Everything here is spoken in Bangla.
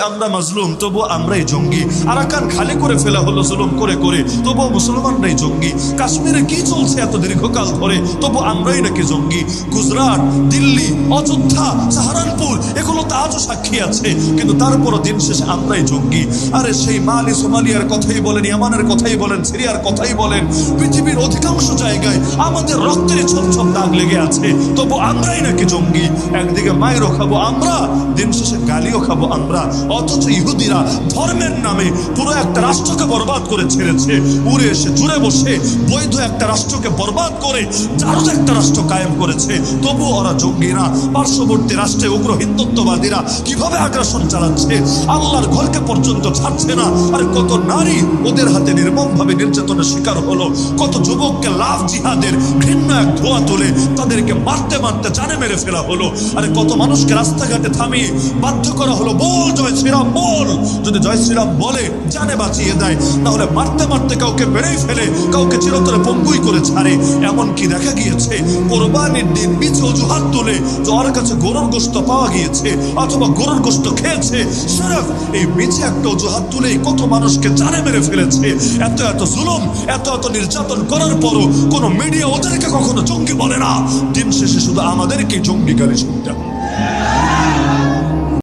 আমরা মাজলুম তবু আমরাই জঙ্গি। আরাকান খালি করে ফেলা হলো, জুলুম করে করে। তবু মুসলমানরাই জঙ্গি। কাশ্মীরে কি চলছে এত দীর্ঘকাল ধরে? তবু আমরাই নাকি জঙ্গি। গুজরাট, দিল্লি, অযোধ্যা, সাহারানপুর, এগুলো তো আজও সাক্ষী আছে। কিন্তু তারপরও দিন শেষে আমরাই জঙ্গি। আরে সেই মালি সোমালিয়ার কথাই বলেন, ইয়ামানের কথাই বলেন, সিরিয়ার কথাই বলেন। পৃথিবীর অধিকাংশ জায়গায় আমাদের রক্তের ছোপ ছোপ দাগ লেগে আছে। তবু আমরাই নাকি জঙ্গি। একদিকে মায়েরও খাব আমরা, দিন শেষে গালিও খাব আমরা। অথচ ইহুদিরা ধর্মের নামে পুরো একটা রাষ্ট্রকে বরবাদ করে ছেড়েছে। উড়ে এসে, জুড়ে বসে বৈধ একটা রাষ্ট্রকে বরবাদ করে চারজ একটা রাষ্ট্র কায়েম করেছে। তবু ওরা জঙ্গিরা, পার্শ্ববর্তী রাষ্ট্রে উগ্র হিন্দুত্ববাদীরা কীভাবে আগ্রাসন চালাচ্ছে? আল্লাহর ঘরকে পর্যন্ত ছাড়ছে না। আর কত নারী ওদের হাতে নির্মমভাবে নির্যাতনের শিকার হলো। কত যুবককে লাভ জিহাদের ঘৃণ্য এক ধোয়া তুলে তাদেরকে মারতে মারতে জানে মেরে ফেলা হলো। আরে কত মানুষকে রাস্তাঘাটে থামিয়ে বাধ্য করা হলো। বল জয় শ্রীরাম বল। যদি জয় শ্রীরাম বলে, জানে বাঁচিয়ে দেয়, তাহলে মারতে মারতে কাউকে বেড়েই ফেলে, কাউকে পঙ্গুই করে ছাড়ে। দেখা গিয়েছে, কোরবানির দিন অজুহাত তুলে যার কাছে গরুর গোস্ত পাওয়া গিয়েছে, অথবা গরুর গোস্ত খেয়েছে। সেরফ এই মিছে একটা অজুহাত তুলে কত মানুষকে জানে মেরে ফেলেছে। এত এত জুলুম, এত এত নির্যাতন করার পরও কোনো মিডিয়া ওদেরকে কখনো জঙ্গি বলে না। দিন শেষে শুধু আমাদেরকে জঙ্গি গালি শুনতে হয়।